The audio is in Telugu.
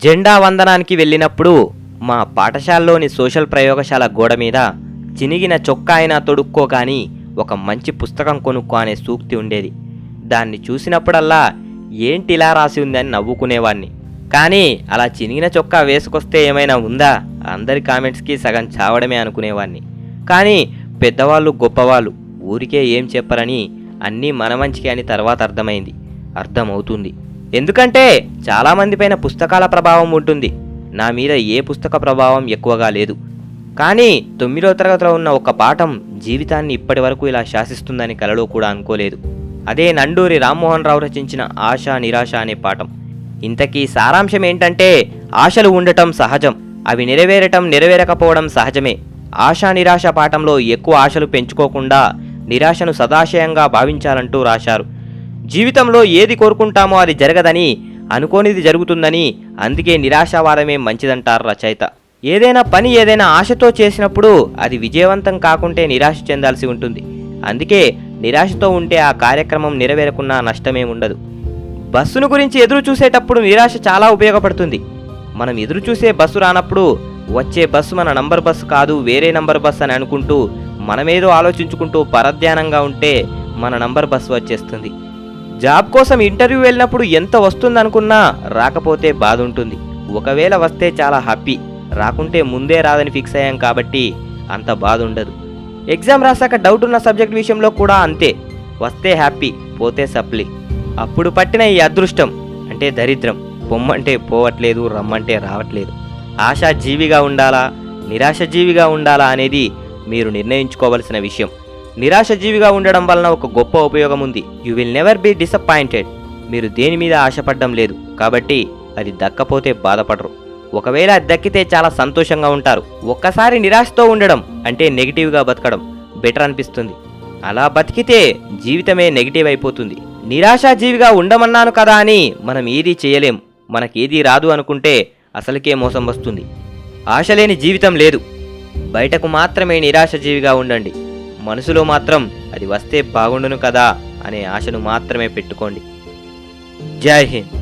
జెండా వందనానికి వెళ్ళినప్పుడు మా పాఠశాలలోని సోషల్ ప్రయోగశాల గోడ మీద చినిగిన చొక్కా అయినా తొడుక్కో కానీ ఒక మంచి పుస్తకం కొనుక్కో అనే సూక్తి ఉండేది. దాన్ని చూసినప్పుడల్లా ఏంటి ఇలా రాసి ఉందని నవ్వుకునేవాడిని కానీ అలా చినిగిన చొక్కా వేసుకొస్తే ఏమైనా ఉందా? అందరి కామెంట్స్కి సగం చావడమే అనుకునేవాడిని కానీ పెద్దవాళ్ళు గొప్పవాళ్ళు ఊరికే ఏం చెప్పరని అన్నీ మన మంచికి అని తర్వాత అర్థమైంది. అర్థమవుతుంది. ఎందుకంటే చాలామంది పైన పుస్తకాల ప్రభావం ఉంటుంది. నా మీద ఏ పుస్తక ప్రభావం ఎక్కువగా లేదు. కానీ తొమ్మిదో తరగతిలో ఉన్న ఒక పాఠం జీవితాన్ని ఇప్పటి వరకు ఇలా శాసిస్తుందని కలలో కూడా అనుకోలేదు. అదే నండూరి రామ్మోహన్ రావు రచించిన ఆశ నిరాశ అనే పాఠం. ఇంతకీ సారాంశం ఏంటంటే ఆశలు ఉండటం సహజం అవి నెరవేరటం నెరవేరకపోవడం సహజమే. ఆశా నిరాశ పాఠంలో ఎక్కువ ఆశలు పెంచుకోకుండా నిరాశను సదాశయంగా భావించాలంటూ రాశారు. జీవితంలో ఏది కోరుకుంటామో అది జరగదని అనుకోనిది జరుగుతుందని అందుకే నిరాశావాదమే మంచిదంటారు రచయిత. ఏదైనా పని ఏదైనా ఆశతో చేసినప్పుడు అది విజయవంతం కాకుంటే నిరాశ చెందాల్సి ఉంటుంది. అందుకే నిరాశతో ఉంటే ఆ కార్యక్రమం నెరవేరకున్నా నష్టమే ఉండదు. బస్సును గురించి ఎదురు చూసేటప్పుడు నిరాశ చాలా ఉపయోగపడుతుంది. మనం ఎదురు చూసే బస్సు రానప్పుడు వచ్చే బస్సు మన నంబర్ బస్సు కాదు వేరే నంబర్ బస్సు అని అనుకుంటూ మనమేదో ఆలోచించుకుంటూ పరధ్యానంగా ఉంటే మన నంబర్ బస్సు వచ్చేస్తుంది. జాబ్ కోసం ఇంటర్వ్యూ వెళ్ళినప్పుడు ఎంత వస్తుందనుకున్నా రాకపోతే బాధ ఉంటుంది ఒకవేళ వస్తే చాలా హ్యాపీ. రాకుంటే ముందే రాదని ఫిక్స్ అయ్యాం కాబట్టి అంత బాధ ఉండదు ఎగ్జామ్ రాసాక డౌట్ ఉన్న సబ్జెక్ట్ విషయంలో కూడా అంతే. వస్తే హ్యాపీ పోతే సప్లి. అప్పుడు పట్టిన ఈ అదృష్టం అంటే దరిద్రం. పొమ్మంటే పోవట్లేదు రమ్మంటే రావట్లేదు. ఆశా జీవిగా ఉండాలా నిరాశ జీవిగా ఉండాలా అనేది మీరు నిర్ణయించుకోవలసిన విషయం. నిరాశజీవిగా ఉండడం వలన ఒక గొప్ప ఉపయోగం ఉంది you will never be disappointed మీరు దేని మీద ఆశపడడం లేదు. కాబట్టి అది దక్కపోతే బాధపడరు. ఒకవేళ అది దక్కితే చాలా సంతోషంగా ఉంటారు. ఒక్కసారి నిరాశతో ఉండడం అంటే నెగిటివ్గా బతకడం బెటర్ అనిపిస్తుంది. అలా బతికితే జీవితమే నెగిటివ్ అయిపోతుంది. నిరాశాజీవిగా ఉండమన్నాను కదా అని మనం ఏదీ చేయలేం. మనకేది రాదు అనుకుంటే అసలుకే మోసం వస్తుంది. ఆశ లేని జీవితం లేదు. బయటకు మాత్రమే నిరాశజీవిగా ఉండండి. మనసులో మాత్రం అది వస్తే బాగుండును కదా అనే ఆశను మాత్రమే పెట్టుకోండి. జై హింద్.